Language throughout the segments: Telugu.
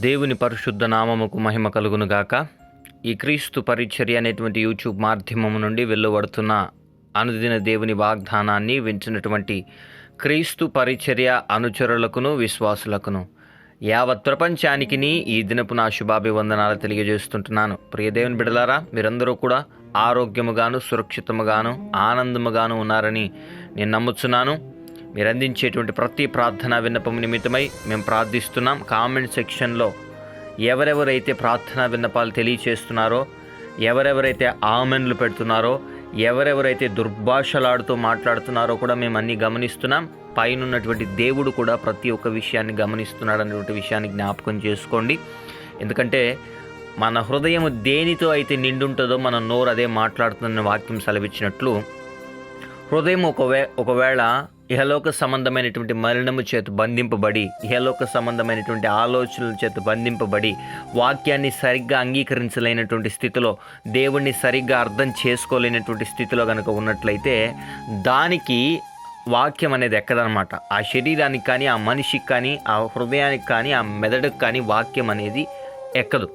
దేవుని పరిశుద్ధ నామముకు మహిమ కలుగునుగాక. ఈ క్రీస్తు పరిచర్య అనేటువంటి యూట్యూబ్ మాధ్యమము నుండి వెలువడుతున్న అనుదిన దేవుని వాగ్దానాన్ని వించినటువంటి క్రీస్తు పరిచర్య అనుచరులకును విశ్వాసులకును యావత్ ప్రపంచానికి ఈ దినపు నా శుభాభివందనాలు తెలియజేస్తుంటున్నాను. ప్రియదేవుని బిడలారా మీరందరూ కూడా ఆరోగ్యముగాను సురక్షితముగాను ఆనందముగాను ఉన్నారని నేను నమ్ముచున్నాను. మీరు అందించేటువంటి ప్రతి ప్రార్థన విన్నపం నిమిత్తమై మేము ప్రార్థిస్తున్నాం. కామెంట్ సెక్షన్లో ఎవరెవరైతే ప్రార్థనా విన్నపాలు తెలియచేస్తున్నారో ఎవరెవరైతే ఆమెన్లు పెడుతున్నారో ఎవరెవరైతే దుర్భాషలాడుతూ మాట్లాడుతున్నారో కూడా మేము అన్నీ గమనిస్తున్నాం. పైన ఉన్నటువంటి దేవుడు కూడా ప్రతి ఒక్క విషయాన్ని గమనిస్తున్నాడు అనేటువంటి విషయాన్ని జ్ఞాపకం చేసుకోండి. ఎందుకంటే మన హృదయం దేనితో అయితే నిండుంటుందో మన నోరు అదే మాట్లాడుతుందన్న వాక్యం సెలవిచ్చినట్లు హృదయం ఒకవే ఒకవేళ ఇహలోక సంబంధమైనటువంటి మరణము చేత బంధింపబడి ఇహలోక సంబంధమైనటువంటి ఆలోచనల చేత బంధింపబడి వాక్యాన్ని సరిగ్గా అంగీకరించలేనటువంటి స్థితిలో దేవుణ్ణి సరిగ్గా అర్థం చేసుకోలేనటువంటి స్థితిలో కనుక ఉన్నట్లయితే దానికి వాక్యం అనేది ఎక్కదనమాట ఆ శరీరానికి కానీ ఆ మనిషికి కానీ ఆ హృదయానికి కానీ ఆ మెదడుకు కానీ వాక్యం అనేది ఎక్కదు.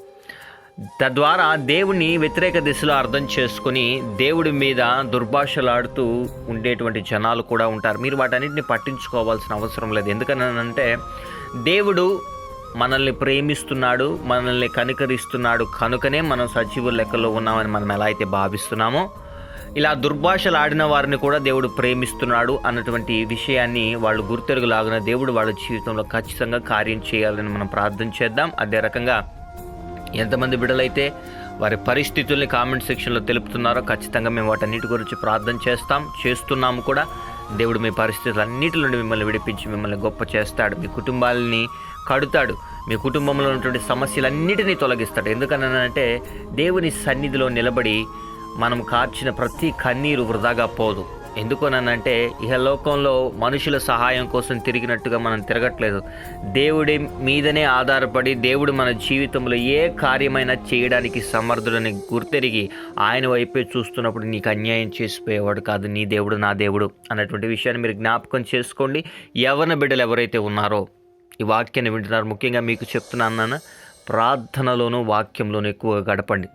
తద్వారా దేవుణ్ణి వ్యతిరేక దిశలో అర్థం చేసుకుని దేవుడి మీద దుర్భాషలాడుతూ ఉండేటువంటి జనాలు కూడా ఉంటారు. మీరు వాటన్నిటిని పట్టించుకోవాల్సిన అవసరం లేదు. ఎందుకనంటే దేవుడు మనల్ని ప్రేమిస్తున్నాడు మనల్ని కనికరిస్తున్నాడు కనుకనే మనం సజీవ లెక్కలో ఉన్నామని మనం ఎలా అయితే భావిస్తున్నామో ఇలా దుర్భాషలు ఆడిన వారిని కూడా దేవుడు ప్రేమిస్తున్నాడు అన్నటువంటి విషయాన్ని వాళ్ళు గుర్తెరుగులాగిన దేవుడు వాళ్ళ జీవితంలో ఖచ్చితంగా కార్యం చేయాలని మనం ప్రార్థన చేద్దాం. అదే రకంగా ఎంతమంది బిడ్డలైతే వారి పరిస్థితుల్ని కామెంట్ సెక్షన్లో తెలుపుతున్నారో ఖచ్చితంగా మేము వాటన్నిటి గురించి ప్రార్థన చేస్తాం చేస్తున్నాము కూడా. దేవుడు మీ పరిస్థితులన్నిటి నుండి మిమ్మల్ని విడిపించి మిమ్మల్ని గొప్ప చేస్తాడు. మీ కుటుంబాలని కడుతాడు. మీ కుటుంబంలో ఉన్నటువంటి సమస్యలన్నిటినీ తొలగిస్తాడు. ఎందుకనంటే దేవుని సన్నిధిలో నిలబడి మనం కార్చిన ప్రతి కన్నీరు వృధాగా పోదు. ఎందుకోనంటే ఇహలోకంలో మనుషుల సహాయం కోసం తిరిగినట్టుగా మనం తిరగట్లేదు. దేవుడి మీదనే ఆధారపడి దేవుడు మన జీవితంలో ఏ కార్యమైనా చేయడానికి సమర్థుడని గుర్తెరిగి ఆయన వైపే చూస్తున్నప్పుడు నీకు అన్యాయం చేసిపోయేవాడు కాదు నీ దేవుడు నా దేవుడు అన్నటువంటి విషయాన్ని మీరు జ్ఞాపకం చేసుకోండి. యవన బిడ్డలు ఎవరైతే ఉన్నారో ఈ వాక్యాన్ని వింటున్నారు. ముఖ్యంగా మీకు చెప్తున్నాను ప్రార్థనలోనూ వాక్యంలోనూ ఎక్కువగా గడపండి.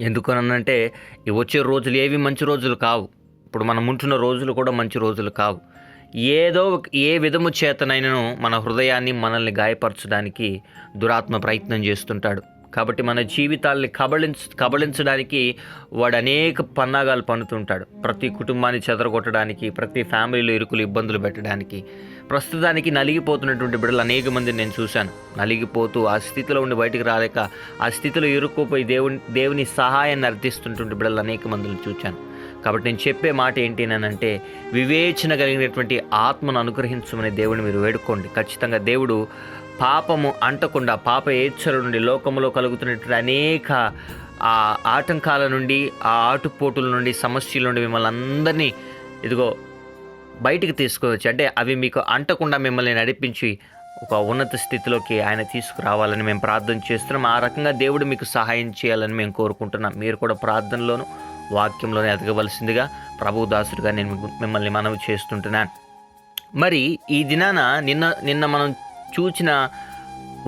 ఎందుకనంటే ఈ వచ్చే రోజులు ఏవి మంచి రోజులు కావు. ఇప్పుడు మనం ఉంటున్న రోజులు కూడా మంచి రోజులు కావు. ఏదో ఏ విధము చేతనైనను మన హృదయాన్ని మనల్ని గాయపరచడానికి దురాత్మ ప్రయత్నం చేస్తుంటాడు. కాబట్టి మన జీవితాల్ని కబళించ కబళించడానికి వాడు అనేక పన్నాగాలు పన్నుతుంటాడు. ప్రతి కుటుంబాన్ని చెదరగొట్టడానికి ప్రతి ఫ్యామిలీలో ఇరుకులు ఇబ్బందులు పెట్టడానికి. ప్రస్తుతానికి నలిగిపోతున్నటువంటి బిడ్డలు అనేక మందిని నేను చూశాను. నలిగిపోతూ ఆ స్థితిలో ఉండి బయటికి రాలేక ఆ స్థితిలో ఇరుక్కుపోయి దేవుని దేవుని సహాయాన్ని అర్థిస్తుంటుంటే బిడ్డలు అనేక మందిని చూశాను కాబట్టి నేను చెప్పే మాట ఏంటి అంటే వివేచన కలిగినటువంటి ఆత్మను అనుగ్రహించమని దేవుని మీరు వేడుకోండి. ఖచ్చితంగా దేవుడు పాపము అంటకుండా పాప ఏచ్చల నుండి లోకంలో కలుగుతున్నటువంటి అనేక ఆ ఆటంకాల నుండి ఆ ఆటుపోటుల నుండి సమస్యల నుండి మిమ్మల్ని అందరినీ ఇదిగో బయటికి తీసుకువచ్చి అంటే అవి మీకు అంటకుండా మిమ్మల్ని నడిపించి ఒక ఉన్నత స్థితిలోకి ఆయన తీసుకురావాలని మేము ప్రార్థన చేస్తున్నాం. ఆ రకంగా దేవుడు మీకు సహాయం చేయాలని మేము కోరుకుంటున్నాం. మీరు కూడా ప్రార్థనలోను వాక్యంలోనే ఎదగవలసిందిగా ప్రభు దాసుడిగా నేను మిమ్మల్ని మనవి చేస్తుంటున్నాను మరి ఈ దినాన నిన్న నిన్న మనం చూచిన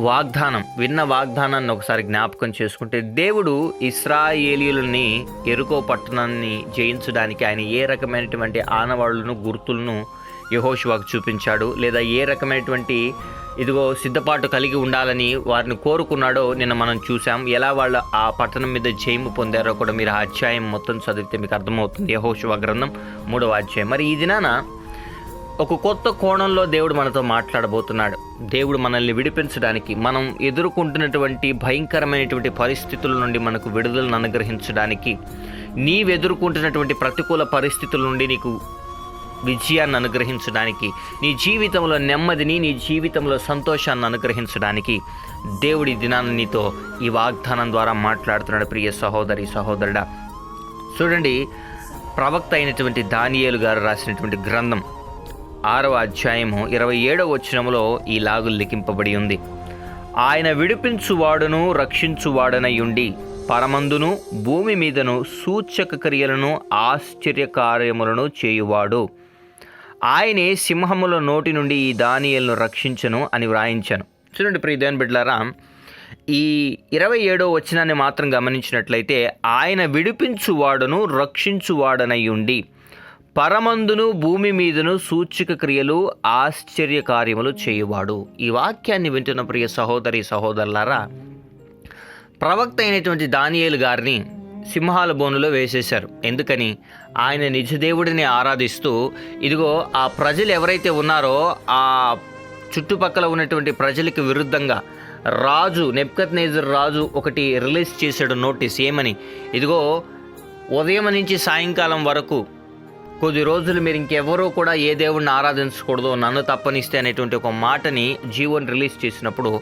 వాగ్దానం విన్న వాగ్దానాన్ని ఒకసారి జ్ఞాపకం చేసుకుంటే దేవుడు ఇస్రాయేలీయులని ఎరుకో పట్టణాన్ని జయించడానికి ఆయన ఏ రకమైనటువంటి ఆనవాళ్ళను గుర్తులను యహోషువాకు చూపించాడు లేదా ఏ రకమైనటువంటి ఇదిగో సిద్ధపాటు కలిగి ఉండాలని వారిని కోరుకున్నాడో నిన్న మనం చూసాం ఎలా వాళ్ళు ఆ పట్టణం మీద జయము పొందారో కూడా మీరు ఆ అధ్యాయం మొత్తం చదివితే మీకు అర్థమవుతుంది. యహోశివ గ్రంథం మూడవ అధ్యాయం. మరి ఈ దినాన ఒక కొత్త కోణంలో దేవుడు మనతో మాట్లాడబోతున్నాడు. దేవుడు మనల్ని విడిపించడానికి మనం ఎదుర్కొంటున్నటువంటి భయంకరమైనటువంటి పరిస్థితుల నుండి మనకు విడుదలను అనుగ్రహించడానికి నీవు ఎదుర్కొంటున్నటువంటి ప్రతికూల పరిస్థితుల నుండి నీకు విజయాన్ని అనుగ్రహించడానికి నీ జీవితంలో నెమ్మదిని నీ జీవితంలో సంతోషాన్ని అనుగ్రహించడానికి దేవుడి దినాన్ని నీతో ఈ వాగ్దానం ద్వారా మాట్లాడుతున్నాడు ప్రియ సహోదరి సహోదరుడా. చూడండి ప్రవక్త అయినటువంటి దానియేలు గారు రాసినటువంటి గ్రంథం ఆరవ అధ్యాయము ఇరవై ఏడవ వచనములో ఈ లాగు లిఖింపబడి ఉంది. ఆయన విడిపించువాడును రక్షించువాడనయుండి పరమందును భూమి మీదను సూచక క్రియలను ఆశ్చర్యకార్యములను చేయువాడు. ఆయనే సింహముల నోటి నుండి ఈ దానియలను రక్షించను అని వ్రాయించాను. చూడండి ప్రియదేవన్ బిడ్లారా ఈ ఇరవై ఏడో వచనాన్ని మాత్రం గమనించినట్లయితే ఆయన విడిపించువాడును రక్షించువాడనై ఉండి పరమందును భూమి మీదను సూచిక క్రియలు ఆశ్చర్య కార్యములు చేయువాడు. ఈ వాక్యాన్ని వింటున్న ప్రియ సహోదరి సహోదరులారా ప్రవక్త అయినటువంటి దానియేలు గారిని సింహాల బోనులో వేసేశారు. ఎందుకని? ఆయన నిజదేవుడిని ఆరాధిస్తూ ఇదిగో ఆ ప్రజలు ఎవరైతే ఉన్నారో ఆ చుట్టుపక్కల ఉన్నటువంటి ప్రజలకు విరుద్ధంగా రాజు నెప్కత్ నేజర్ రాజు ఒకటి రిలీజ్ చేశాడు నోటీస్. ఏమని? ఇదిగో ఉదయం నుంచి సాయంకాలం వరకు కొద్ది రోజులు మీరు ఇంకెవరూ కూడా ఏ దేవుడిని ఆరాధించకూడదు నన్ను తప్పనిస్తే అనేటువంటి ఒక మాటని జీవోని రిలీజ్ చేసినప్పుడు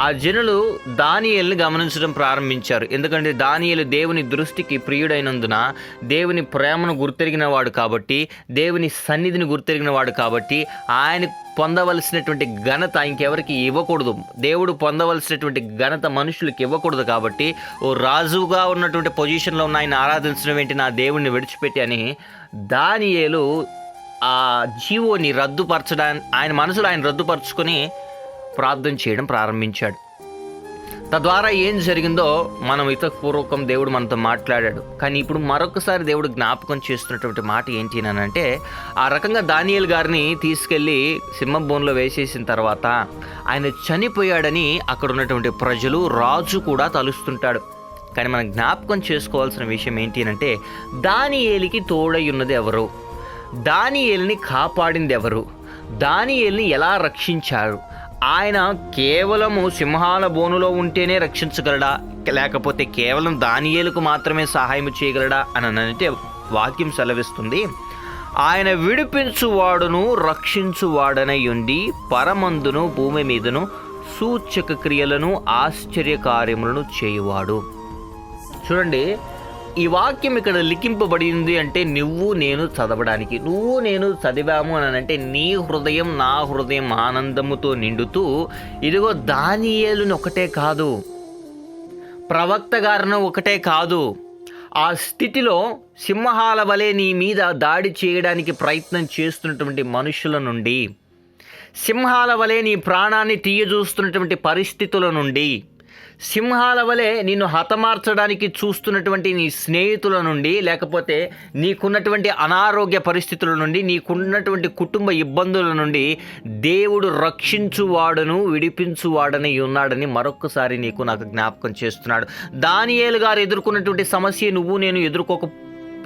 ఆ జనులు దానియల్ని గమనించడం ప్రారంభించారు. ఎందుకంటే దానియలు దేవుని దృష్టికి ప్రియుడైనందున దేవుని ప్రేమను గుర్తెరిగిన వాడు కాబట్టి దేవుని సన్నిధిని గుర్తెరిగిన వాడు కాబట్టి ఆయన పొందవలసినటువంటి ఘనత ఇంకెవరికి ఇవ్వకూడదు. దేవుడు పొందవలసినటువంటి ఘనత మనుషులకు ఇవ్వకూడదు కాబట్టి ఓ రాజుగా ఉన్నటువంటి పొజిషన్లో ఉన్న ఆయన ఆరాధించడం ఏంటి? నా దేవుణ్ణి విడిచిపెట్టి అని దానియేలు ఆ జీవోని రద్దుపరచడానికి ఆయన మనసులో ఆయన రద్దుపరుచుకొని ప్రార్థన చేయడం ప్రారంభించాడు. తద్వారా ఏం జరిగిందో మనం ఇతపూర్వకం దేవుడు మనతో మాట్లాడాడు. కానీ ఇప్పుడు మరొకసారి దేవుడు జ్ఞాపకం చేస్తున్నటువంటి మాట ఏంటి అంటే ఆ రకంగా దానియల్ గారిని తీసుకెళ్ళి సింహభూమిలో వేసేసిన తర్వాత ఆయన చనిపోయాడని అక్కడ ఉన్నటువంటి ప్రజలు రాజు కూడా తలుస్తుంటాడు. కానీ మనం జ్ఞాపకం చేసుకోవాల్సిన విషయం ఏంటి అంటే దానియేలికి తోడై ఉన్నది ఎవరు? దానియేలిని కాపాడింది ఎవరు? దానియేలిని ఎలా రక్షించారు? ఆయన కేవలము సింహాల బోనులో ఉంటేనే రక్షించగలడా? లేకపోతే కేవలం దానియేలకు మాత్రమే సహాయం చేయగలడా? అని అంటే వాక్యం సెలవిస్తుంది. ఆయన విడిపించువాడును రక్షించువాడనై ఉండి పరమందును భూమి మీదను సూచక క్రియలను ఆశ్చర్య కార్యములను చేయువాడు. చూడండి ఈ వాక్యం ఇక్కడ లిఖింపబడింది అంటే నువ్వు నేను చదవడానికి. నువ్వు నేను చదివాము అని అంటే నీ హృదయం నా హృదయం ఆనందముతో నిండుతూ ఇదిగో దానియేలుని ఒకటే కాదు ప్రవక్త గారిని ఒకటే కాదు ఆ స్థితిలో సింహాల వలె నీ మీద దాడి చేయడానికి ప్రయత్నం చేస్తున్నటువంటి మనుషుల నుండి సింహాల వలె నీ ప్రాణాన్ని తీయజూస్తున్నటువంటి పరిస్థితుల నుండి సింహాల వలె నిన్ను హతమార్చడానికి చూస్తున్నటువంటి నీ స్నేహితుల నుండి లేకపోతే నీకున్నటువంటి అనారోగ్య పరిస్థితుల నుండి నీకున్నటువంటి కుటుంబ ఇబ్బందుల నుండి దేవుడు రక్షించువాడును విడిపించువాడని ఉన్నాడని మరొకసారి నీకు నాకు జ్ఞాపకం చేస్తున్నాడు. దానియేలు గారు ఎదుర్కొన్నటువంటి సమస్య నువ్వు నేను ఎదుర్కోక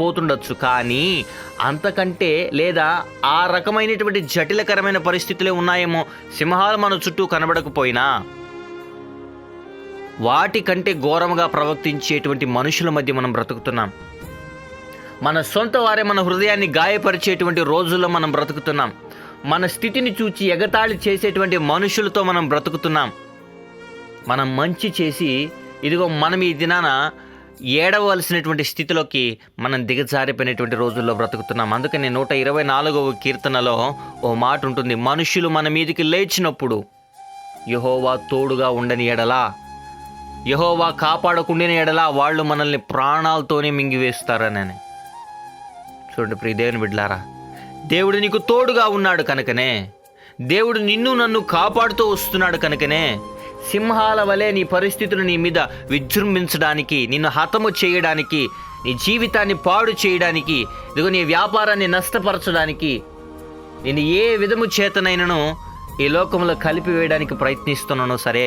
పోతుండొచ్చు కానీ అంతకంటే లేదా ఆ రకమైనటువంటి జటిలకరమైన పరిస్థితులే ఉన్నాయేమో సింహాలు మన చుట్టూ కనబడకపోయినా. వాటి కంటే ప్రవర్తించేటువంటి మనుషుల మధ్య మనం బ్రతుకుతున్నాం. మన సొంత వారే మన హృదయాన్ని గాయపరిచేటువంటి రోజుల్లో మనం బ్రతుకుతున్నాం. మన స్థితిని చూచి ఎగతాళి చేసేటువంటి మనుషులతో మనం బ్రతుకుతున్నాం. మనం మంచి చేసి ఇదిగో మనం ఈ దినాన ఏడవలసినటువంటి స్థితిలోకి మనం దిగజారిపోయినటువంటి రోజుల్లో బ్రతుకుతున్నాం. అందుకని నూట ఇరవై నాలుగవ కీర్తనలో ఓ మాట ఉంటుంది. మనుషులు మన మీదికి లేచినప్పుడు యహోవా తోడుగా ఉండని ఎడలా యహోవా కాపాడకుండిన ఎడలా వాళ్ళు మనల్ని ప్రాణాలతోనే మింగివేస్తారనని. చూడండి ప్రియ దేవుని బిడ్లారా దేవుడు నీకు తోడుగా ఉన్నాడు కనుకనే దేవుడు నిన్ను నన్ను కాపాడుతూ వస్తున్నాడు కనుకనే సింహాల వలె నీ పరిస్థితులు నీ మీద విజృంభించడానికి నిన్ను హతము చేయడానికి నీ జీవితాన్ని పాడు చేయడానికి ఇదిగో నీ వ్యాపారాన్ని నష్టపరచడానికి నేను ఏ విధము చేతనైనను ఈ లోకంలో కలిపివేయడానికి ప్రయత్నిస్తున్నానో సరే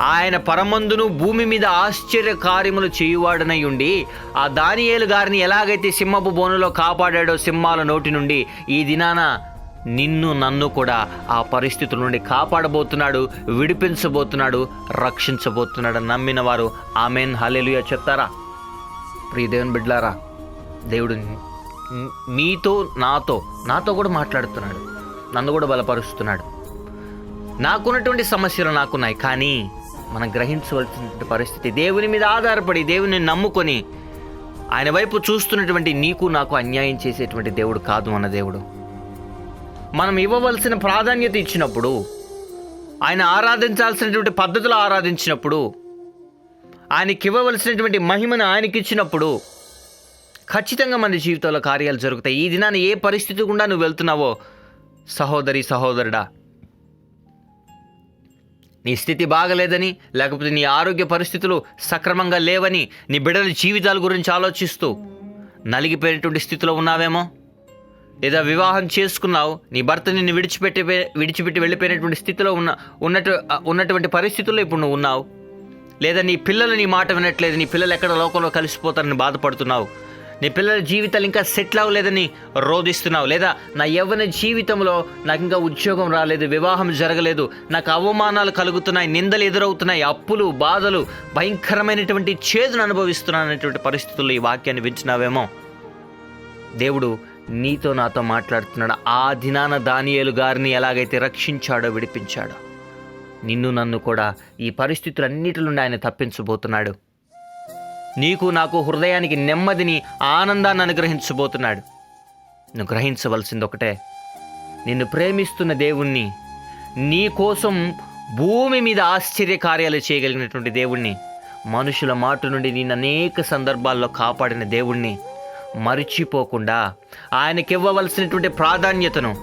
ఆయన పరమందును భూమి మీద ఆశ్చర్య కార్యములు చేయువాడనై ఉండి ఆ దానియేలు గారిని ఎలాగైతే సింహపు బోనులో కాపాడాడో సింహాల నోటి నుండి ఈ దినాన నిన్ను నన్ను కూడా ఆ పరిస్థితుల నుండి కాపాడబోతున్నాడు విడిపించబోతున్నాడు రక్షించబోతున్నాడు నమ్మిన వారు ఆమెన్. హలెలుయ చెప్తారా? ప్రియ దేవుని బిడ్లారా దేవుడు మీతో నాతో నాతో కూడా మాట్లాడుతున్నాడు. నన్ను కూడా బలపరుస్తున్నాడు. నాకున్నటువంటి సమస్యలు నాకున్నాయి కానీ మనం గ్రహించవలసిన పరిస్థితి. దేవుని మీద ఆధారపడి దేవుని నమ్ముకొని ఆయన వైపు చూస్తున్నటువంటి నీకు నాకు అన్యాయం చేసేటువంటి దేవుడు కాదు మన దేవుడు. మనం ఇవ్వవలసిన ప్రాధాన్యత ఇచ్చినప్పుడు ఆయన ఆరాధించాల్సినటువంటి పద్ధతులు ఆరాధించినప్పుడు ఆయనకి ఇవ్వవలసినటువంటి మహిమను ఆయనకి ఇచ్చినప్పుడు ఖచ్చితంగా మన జీవితంలో కార్యాలు జరుగుతాయి. ఈ దినాన్ని ఏ పరిస్థితి గుండా నువ్వు వెళ్తున్నావో సహోదరి సహోదరుడా నీ స్థితి బాగలేదని లేకపోతే నీ ఆరోగ్య పరిస్థితులు సక్రమంగా లేవని నీ బిడ్డల జీవితాల గురించి ఆలోచిస్తూ నలిగిపోయినటువంటి స్థితిలో ఉన్నావేమో? లేదా వివాహం చేసుకున్నావు నీ భర్త నిన్ను విడిచిపెట్టి విడిచిపెట్టి వెళ్ళిపోయినటువంటి స్థితిలో ఉన్న ఉన్నట్టు ఉన్నటువంటి పరిస్థితుల్లో ఇప్పుడు నువ్వు ఉన్నావు. లేదా నీ పిల్లలు నీ మాట వినట్లేదు నీ పిల్లలు ఎక్కడ లోకంలో కలిసిపోతారని బాధపడుతున్నావు. నీ పిల్లల జీవితాలు ఇంకా సెటిల్ అవ్వలేదని రోధిస్తున్నావు. లేదా నా యవ్వన జీవితంలో నాకు ఇంకా ఉద్యోగం రాలేదు వివాహం జరగలేదు నాకు అవమానాలు కలుగుతున్నాయి నిందలు ఎదురవుతున్నాయి అప్పులు బాధలు భయంకరమైనటువంటి చేదును అనుభవిస్తున్నాను అనేటువంటి పరిస్థితుల్లో ఈ వాక్యాన్ని వింటున్నావేమో? దేవుడు నీతో నాతో మాట్లాడుతున్నాడు. ఆ దినాన దానియేలు గారిని ఎలాగైతే రక్షించాడో విడిపించాడో నిన్ను నన్ను కూడా ఈ పరిస్థితులన్నిటి నుండి ఆయన తప్పించబోతున్నాడు. నీకు నాకు హృదయానికి నెమ్మదిని ఆనందాన్ని అనుగ్రహించబోతున్నాడు. నువ్వు గ్రహించవలసింది ఒకటే నిన్ను ప్రేమిస్తున్న దేవుణ్ణి నీ కోసం భూమి మీద ఆశ్చర్య కార్యాలు చేయగలిగినటువంటి దేవుణ్ణి మనుషుల మాట నుండి నేను అనేక సందర్భాల్లో కాపాడిన దేవుణ్ణి మరిచిపోకుండా ఆయనకి ఇవ్వవలసినటువంటి ప్రాధాన్యతను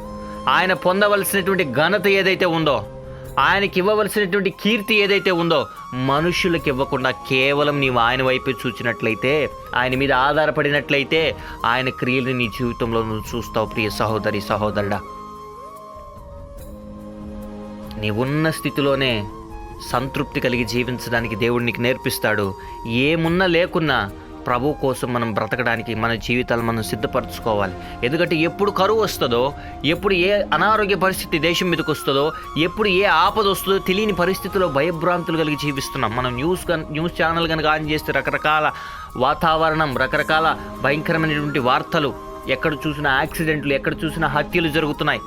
ఆయన పొందవలసినటువంటి ఘనత ఏదైతే ఉందో ఆయనకి ఇవ్వవలసినటువంటి కీర్తి ఏదైతే ఉందో మనుషులకు ఇవ్వకుండా కేవలం నీవు ఆయన వైపే చూచినట్లయితే ఆయన మీద ఆధారపడినట్లయితే ఆయన క్రియలు నీ జీవితంలో నువ్వు చూస్తావు ప్రియ సహోదరి సహోదరుడా. నీవున్న స్థితిలోనే సంతృప్తి కలిగి జీవించడానికి దేవుడు నీకు నేర్పిస్తాడు. ఏమున్నా లేకున్నా ప్రభు కోసం మనం బ్రతకడానికి మన జీవితాలు మనం సిద్ధపరచుకోవాలి. ఎందుకంటే ఎప్పుడు కరువు వస్తుందో ఎప్పుడు ఏ అనారోగ్య పరిస్థితి దేశం మీదకి వస్తుందో ఎప్పుడు ఏ ఆపద వస్తుందో తెలియని పరిస్థితిలో భయభ్రాంతులు కలిగి జీవిస్తున్నాం. మనం న్యూస్ కన్ న్యూస్ ఛానల్ కనుక ఆన్ చేస్తే రకరకాల వాతావరణం రకరకాల భయంకరమైనటువంటి వార్తలు ఎక్కడ చూసినా యాక్సిడెంట్లు ఎక్కడ చూసినా హత్యలు జరుగుతున్నాయి.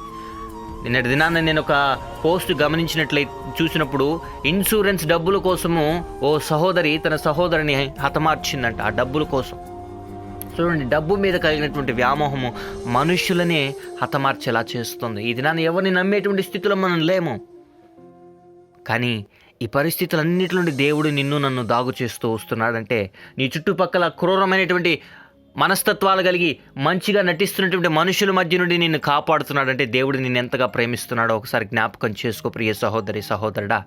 నిన్నటి దినాన్న నేను ఒక పోస్ట్ గమనించినట్లయి చూసినప్పుడు ఇన్సూరెన్స్ డబ్బుల కోసము ఓ సహోదరి తన సహోదరిని హతమార్చిందంట ఆ డబ్బుల కోసం. చూడండి డబ్బు మీద కలిగినటువంటి వ్యామోహము మనుషులనే హతమార్చేలా చేస్తుంది. ఈ దినాన్ని ఎవరిని నమ్మేటువంటి స్థితిలో మనం లేము. కానీ ఈ పరిస్థితులన్నిటి నుండి దేవుడు నిన్ను నన్ను దాగు చేస్తూ వస్తున్నాడంటే నీ చుట్టుపక్కల క్రూరమైనటువంటి మనస్తత్వాలు కలిగి మంచిగా నటిస్తున్నటువంటి మనుషుల మధ్య నుండి నిన్ను కాపాడుతున్నాడంటే దేవుడు నిన్ను ఎంతగా ప్రేమిస్తున్నాడో ఒకసారి జ్ఞాపకం చేసుకో ప్రియ సహోదరి సహోదరుడా.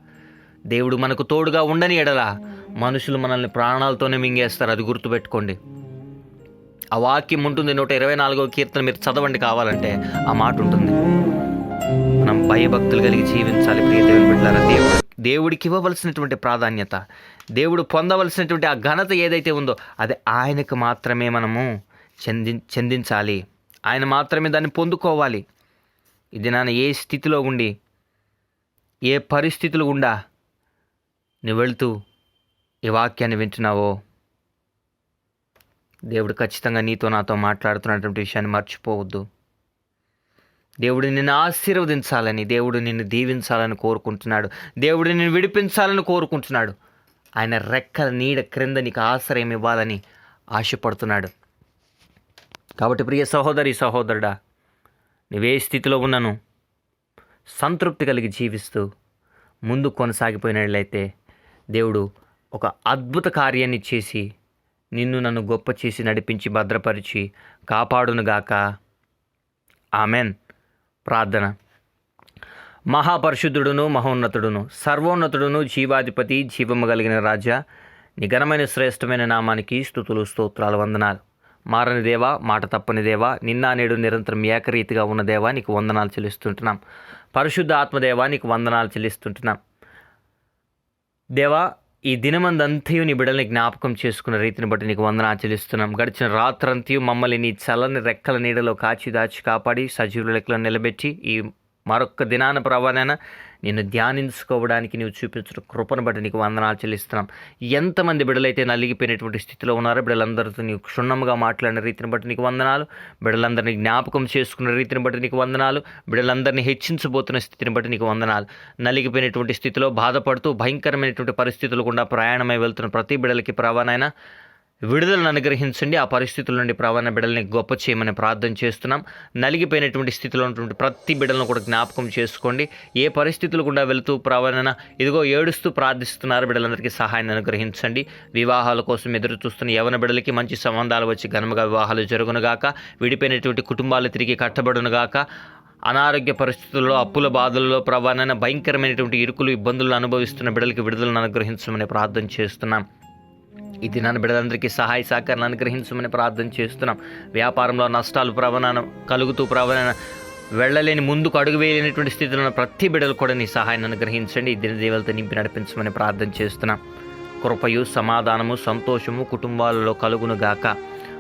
దేవుడు మనకు తోడుగా ఉండని ఎడల మనుషులు మనల్ని ప్రాణాలతోనే మింగేస్తారు అది గుర్తుపెట్టుకోండి. ఆ వాక్యం ఉంటుంది నూట ఇరవై నాలుగో కీర్తన మీరు చదవండి కావాలంటే ఆ మాట ఉంటుంది. మనం భయభక్తులు కలిగి జీవించాలి ప్రియ దేవుని బిడ్డారా దేవుడు దేవుడికి ఇవ్వవలసినటువంటి ప్రాధాన్యత దేవుడు పొందవలసినటువంటి ఆ ఘనత ఏదైతే ఉందో అది ఆయనకు మాత్రమే మనము చెంది చెందించాలి. ఆయన మాత్రమే దాన్ని పొందుకోవాలి. ఇది నాన్న ఏ స్థితిలో ఉండి ఏ పరిస్థితులు గుండా నువ్వు వెళుతూ ఈ వాక్యాన్ని వింటున్నావో? దేవుడు ఖచ్చితంగా నీతో నాతో మాట్లాడుతున్నటువంటి విషయాన్ని మర్చిపోవద్దు. దేవుడు నిన్ను ఆశీర్వదించాలని దేవుడు నిన్ను దీవించాలని కోరుకుంటున్నాడు. దేవుడు నిన్ను విడిపించాలని కోరుకుంటున్నాడు. ఆయన రెక్కల నీడ క్రింద నీకు ఆశ్రయం ఇవ్వాలని ఆశపడుతున్నాడు. కాబట్టి ప్రియ సహోదరి సహోదరుడా నువ్వే స్థితిలో ఉన్నాను? సంతృప్తి కలిగి జీవిస్తూ ముందు కొనసాగిపోయినట్లయితే దేవుడు ఒక అద్భుత కార్యాన్ని చేసి నిన్ను నన్ను గొప్ప చేసి నడిపించి భద్రపరిచి కాపాడునుగాక. ఆమెన్. ప్రార్థన. మహాపరిశుద్ధుడును మహోన్నతుడును సర్వోన్నతుడును జీవాధిపతి జీవము కలిగిన రాజా నిఘనమైన శ్రేష్టమైన నామానికి స్థుతులు స్తోత్రాలు వందనాలు. మారని దేవా మాట తప్పని దేవా నిన్న నేడు నిరంతరం ఏకరీతిగా ఉన్న దేవా నీకు వందనాలు చెల్లిస్తుంటున్నాం. పరిశుద్ధ ఆత్మదేవా నీకు వందనాలు చెల్లిస్తుంటున్నాం. దేవా ఈ దినమందంతయు నీ బిడ్డల్ని జ్ఞాపకం చేసుకున్న రీతిని బట్టి నీకు వందన ఆచరిస్తున్నాం గడిచిన రాత్రంతయు మమ్మల్ని నీ చల్లని రెక్కల నీడలో కాచి దాచి కాపాడి సజీవుల లెక్కలో నిలబెట్టి ఈ మరొక్క దినాన ప్రభానైనా నిన్ను ధ్యానించుకోవడానికి నీవు చూపించిన కృపను బట్టి నీకు వందనాలు చెల్లిస్తున్నాం. ఎంతమంది బిడ్డలైతే నలిగిపోయినటువంటి స్థితిలో ఉన్నారో బిడ్డలందరితో నీకు క్షుణ్ణంగా మాట్లాడిన రీతిని బట్టి నీకు వందనాలు. బిడ్డలందరినీ జ్ఞాపకం చేసుకున్న రీతిని బట్టి నీకు వందనాలు. బిడ్డలందరినీ హెచ్చించబోతున్న స్థితిని బట్టి నీకు వందనాలు. నలిగిపోయినటువంటి స్థితిలో బాధపడుతూ భయంకరమైనటువంటి పరిస్థితులు గుండా ప్రయాణమై వెళ్తున్న ప్రతి బిడ్డలకి ప్రభానైనా విడుదలను అనుగ్రహించండి. ఆ పరిస్థితుల నుండి ప్రవణ బిడ్డల్ని గొప్ప చేయమని ప్రార్థన చేస్తున్నాం. నలిగిపోయినటువంటి స్థితిలో ఉన్నటువంటి ప్రతి బిడ్డలను కూడా జ్ఞాపకం చేసుకోండి. ఏ పరిస్థితులు గుండా వెళుతూ ప్రవణ ఇదిగో ఏడుస్తూ ప్రార్థిస్తున్నారు బిడ్డలందరికీ సహాయాన్ని అనుగ్రహించండి. వివాహాల కోసం ఎదురు చూస్తున్న యవన బిడ్డలకి మంచి సంబంధాలు వచ్చి ఘనముగా వివాహాలు జరుగునుగాక విడిపోయినటువంటి కుటుంబాలు తిరిగి కట్టబడునుగాక అనారోగ్య పరిస్థితుల్లో అప్పుల బాధల్లో ప్రభానైనా భయంకరమైనటువంటి ఇరుకులు ఇబ్బందులు అనుభవిస్తున్న బిడ్డలకి విడుదలను అనుగ్రహించమని ప్రార్థన చేస్తున్నాం. ఈ దినాన్ని బిడ్డలందరికీ సహాయ సహకారాన్ని అనుగ్రహించమని ప్రార్థన చేస్తున్నాం. వ్యాపారంలో నష్టాలు ప్రవణన కలుగుతూ ప్రవణన వెళ్ళలేని ముందుకు అడుగు వేయలేనటువంటి స్థితిలో ఉన్న ప్రతి బిడ్డలు కూడా నీ సహాయాన్ని అనుగ్రహించండి. ఈ దిన దేవలతో నింపి నడిపించమని ప్రార్థన చేస్తున్నాం. కృపయు సమాధానము సంతోషము కుటుంబాలలో కలుగును గాక.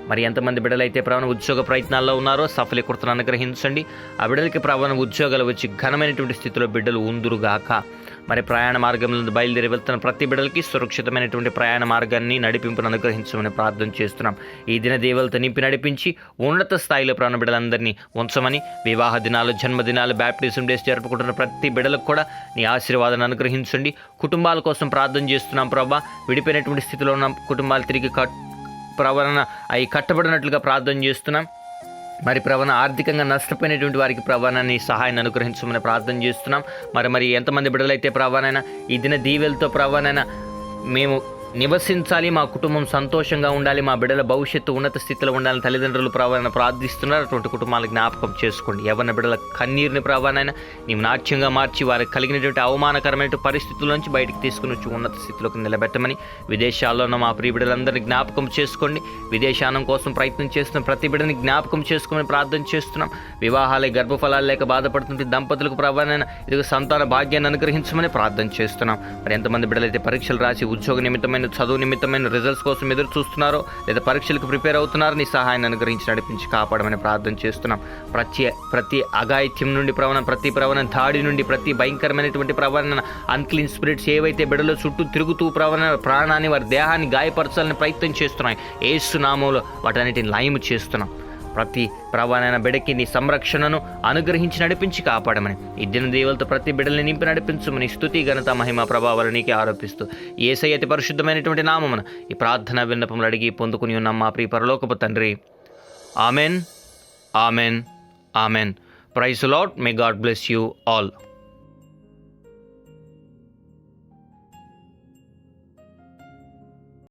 మరి ఎంతమంది బిడ్డలైతే ప్రవణ ఉద్యోగ ప్రయత్నాల్లో ఉన్నారో సఫలీకృతను అనుగ్రహించండి. ఆ బిడ్డలకి ప్రవణ ఉద్యోగాలు వచ్చి ఘనమైనటువంటి స్థితిలో బిడ్డలు ఉందురుగాక మరి ప్రయాణ మార్గంలో బయలుదేరి వెళ్తున్న ప్రతి బిడ్డలకి సురక్షితమైనటువంటి ప్రయాణ మార్గాన్ని నడిపింపును అనుగ్రహించమని ప్రార్థన చేస్తున్నాం. ఈ దిన దేవలతో నింపి నడిపించి ఉన్నత స్థాయిలో ప్రాణ బిడ్డలందరినీ ఉంచమని వివాహ దినాలు జన్మదినాలు బ్యాప్టిజం డేస్ జరుపుకుంటున్న ప్రతి బిడ్డలకు కూడా నీ ఆశీర్వాదాన్ని అనుగ్రహించండి. కుటుంబాల కోసం ప్రార్థన చేస్తున్నాం ప్రభా. విడిపోయినటువంటి స్థితిలో ఉన్న కుటుంబాలు తిరిగి కట్ ప్రవరణ అవి కట్టబడినట్లుగా ప్రార్థన చేస్తున్నాం. మరి ప్రవణ ఆర్థికంగా నష్టపోయినటువంటి వారికి ప్రవణాన్ని సహాయాన్ని అనుగ్రహించమని ప్రార్థన చేస్తున్నాం. మరి మరి ఎంతమంది బిడ్డలైతే ప్రవణైనా ఈ దిన దీవెలతో ప్రవణైనా మేము నివసించాలి మా కుటుంబం సంతోషంగా ఉండాలి మా బిడ్డల భవిష్యత్తు ఉన్నత స్థితిలో ఉండాలని తల్లిదండ్రులు ప్రవాణ ప్రార్థిస్తున్నారు. అటువంటి కుటుంబాలకు జ్ఞాపకం చేసుకోండి. ఎవరిన బిడ్డల కన్నీరుని ప్రవాణైనా నీవు నాట్యంగా మార్చి వారికి కలిగినటువంటి అవమానకరమైన పరిస్థితుల నుంచి బయటకు తీసుకుని వచ్చి ఉన్నత స్థితిలోకి నిలబెట్టమని విదేశాల్లో ఉన్న మా ప్రియ బిడ్డలందరినీ జ్ఞాపకం చేసుకోండి. విదేశానం కోసం ప్రయత్నం చేస్తున్న ప్రతి బిడ్డని జ్ఞాపకం చేసుకోమని ప్రార్థన చేస్తున్నాం. వివాహాలే గర్భఫలాలు లేక బాధపడుతుంటే దంపతులకు ప్రవాణైనా ఇది సంతాన భాగ్యాన్ని అనుగ్రహించమని ప్రార్థన చేస్తున్నాం. మరి ఎంతమంది బిడ్డలైతే పరీక్షలు రాసి ఉద్యోగ నిమిత్తమైన చదువు నిమిత్తమైన రిజల్ట్స్ కోసం ఎదురు చూస్తున్నారో లేదా పరీక్షలకు ప్రిపేర్ అవుతున్నారని సహాయాన్ని అనుగ్రహించి నడిపించి కాపాడమని ప్రార్థన చేస్తున్నాం. ప్రతి ప్రతి అఘాయిత్యం నుండి ప్రవణం ప్రతి ప్రవణం దాడి నుండి ప్రతి భయంకరమైనటువంటి ప్రవణన అన్క్లీన్ స్పిరిట్స్ ఏవైతే బిడలో చుట్టూ తిరుగుతూ ప్రవణ ప్రాణాన్ని వారి దేహాన్ని గాయపరచాలని ప్రయత్నం చేస్తున్నాయి ఏసునామంలో వాటన్నిటిని లయము చేస్తున్నాం. ప్రతి ప్రవాణైన బిడకి నీ సంరక్షణను అనుగ్రహించి నడిపించి కాపాడమని. ఈ దిన దేవులతో ప్రతి బిడల్ని నింపి నడిపించమని స్థుతి ఘనత మహిమ ప్రభావాలు నీకే ఆరోపిస్తూ ఏసై అతి పరిశుద్ధమైనటువంటి నామమున ఈ ప్రార్థన విన్నపములు అడిగి పొందుకుని ఉన్న మా ప్రియ పరలోకపు తండ్రి. Amen. Amen. Amen. Praise lord may God bless you all.